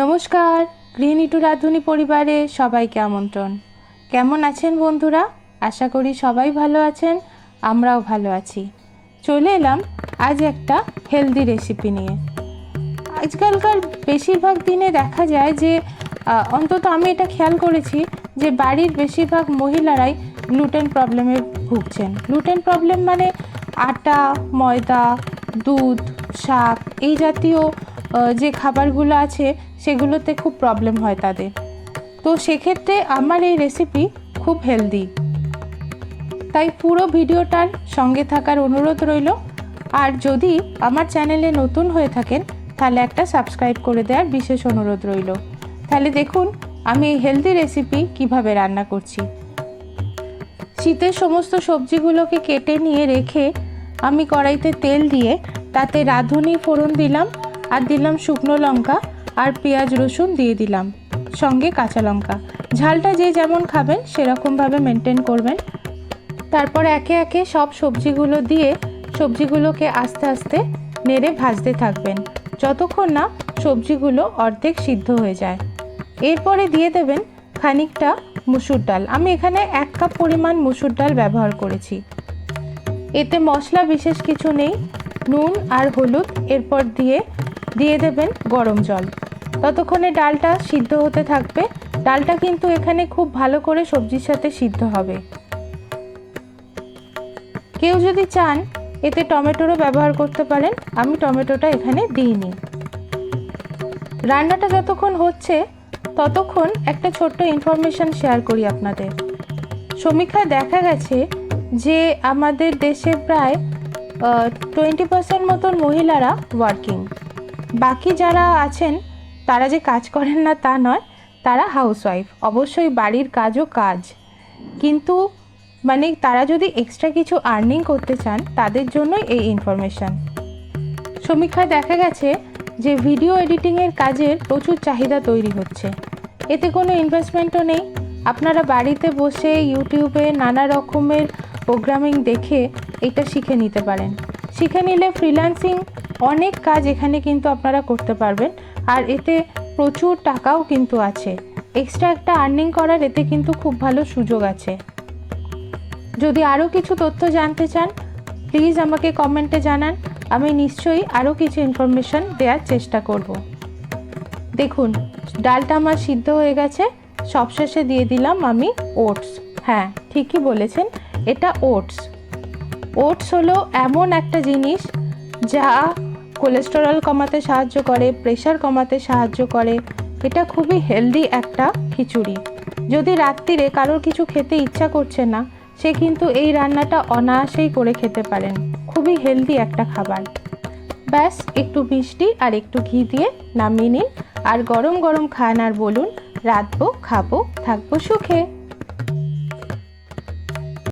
নমস্কার গৃহিণী টু রাধুনী পরিবারে সবাইকে আমন্ত্রণ। কেমন আছেন বন্ধুরা? আশা করি সবাই ভালো আছেন, আমরাও ভালো আছি। চলে এলাম আজ একটা হেলদি রেসিপি নিয়ে। আজকালকার বেশিরভাগ দিনে দেখা যায় যে অন্তত আমি এটা খেয়াল করেছি যে, বাড়ির বেশিরভাগ মহিলারাই গ্লুটেন প্রবলেমে ভুগছেন। গ্লুটেন প্রবলেম মানে আটা, ময়দা, দুধ, শাক এই জাতীয় যে খাবারগুলো আছে সেগুলোতে খুব প্রবলেম হয় তাদের। তো সেক্ষেত্রে আমার এই রেসিপি খুব হেলদি তাই পুরো ভিডিওটার সঙ্গে থাকার অনুরোধ রইল। আর যদি আমার চ্যানেলে নতুন হয়ে থাকেন, তাহলে একটা সাবস্ক্রাইব করে দেওয়ার বিশেষ অনুরোধ রইল। তাহলে দেখুন, আমি এই হেলদি রেসিপি কীভাবে রান্না করছি। শীতের সমস্ত সবজিগুলোকে কেটে নিয়ে রেখে আমি কড়াইতে তেল দিয়ে তাতে রাঁধুনি ফোড়ন দিলাম। আর দিলাম শুকনো লঙ্কা আর পেঁয়াজ রসুন দিয়ে দিলাম, সঙ্গে কাঁচা লঙ্কা। ঝালটা যে যেমন খাবেন সেরকমভাবে মেনটেন করবেন। তারপর একে একে সব সবজিগুলো দিয়ে সবজিগুলোকে আস্তে আস্তে নেড়ে ভাজতে থাকবেন, যতক্ষণ না সবজিগুলো অর্ধেক সিদ্ধ হয়ে যায়। এরপরে দিয়ে দেবেন খানিকটা মুসুর ডাল। আমি এখানে এক কাপ পরিমাণ মুসুর ডাল ব্যবহার করেছি। এতে মশলা বিশেষ কিছু নেই, নুন আর হলুদ। এরপর দিয়ে দিয়ে দেবেন গরম জল। ততক্ষণে ডালটা সিদ্ধ হতে থাকবে। ডালটা কিন্তু এখানে খুব ভালো করে সবজির সাথে সিদ্ধ হবে। কেউ যদি চান, এতে টমেটোরও ব্যবহার করতে পারেন। আমি টমেটোটা এখানে দিইনি। রান্নাটা যতক্ষণ হচ্ছে, ততক্ষণ একটা ছোট্ট ইনফরমেশন শেয়ার করি আপনাদের। সমীক্ষায় দেখা গেছে যে আমাদের দেশে প্রায় টোয়েন্টি পার্সেন্ট মতন মহিলারা ওয়ার্কিং বাকি যারা আছেন, তারা যে কাজ করেন না তা নয়, তারা হাউসওয়াইফ অবশ্যই বাড়ির কাজও কাজ। কিন্তু মানে তারা যদি এক্সট্রা কিছু আর্নিং করতে চান, তাদের জন্যই এই ইনফরমেশান সমীক্ষায় দেখা গেছে যে ভিডিও এডিটিংয়ের কাজের প্রচুর চাহিদা তৈরি হচ্ছে। এতে কোনো ইনভেস্টমেন্টও নেই। আপনারা বাড়িতে বসে ইউটিউবে নানা রকমের প্রোগ্রামিং দেখে এটা শিখে নিতে পারেন। শিখে নিলে ফ্রিল্যান্সিং অনেক কাজ এখানে কিন্তু আপনারা করতে পারবেন। আর এতে প্রচুর টাকাও কিন্তু আছে। এক্সট্রা একটা আর্নিং করার এতে কিন্তু খুব ভালো সুযোগ আছে। যদি আরও কিছু তথ্য জানতে চান প্লিজ আমাকে কমেন্টে জানান। আমি নিশ্চয়ই আরও কিছু ইনফরমেশন দেওয়ার চেষ্টা করব। দেখুন, ডালটা আমার সিদ্ধ হয়ে গেছে। সবশেষে দিয়ে দিলাম আমি ওটস হ্যাঁ ঠিকই বলেছেন, এটা ওটস ওটস হলো এমন একটা জিনিস যা কোলেস্টেরল কমাতে সাহায্য করে প্রেশার কমাতে সাহায্য করে। এটা খুবই হেলদি একটা খিচুড়ি। যদি রাত্রিরে কারোর কিছু খেতে ইচ্ছা করছে না, সে কিন্তু এই রান্নাটা অনায়াসেই করে খেতে পারেন। খুবই হেলদি একটা খাবার। ব্যাস, একটু মিষ্টি আর একটু ঘি দিয়ে নামিয়ে নিন। আর গরম গরম খান আর বলুন, রাঁধবো, খাব, থাকব সুখে।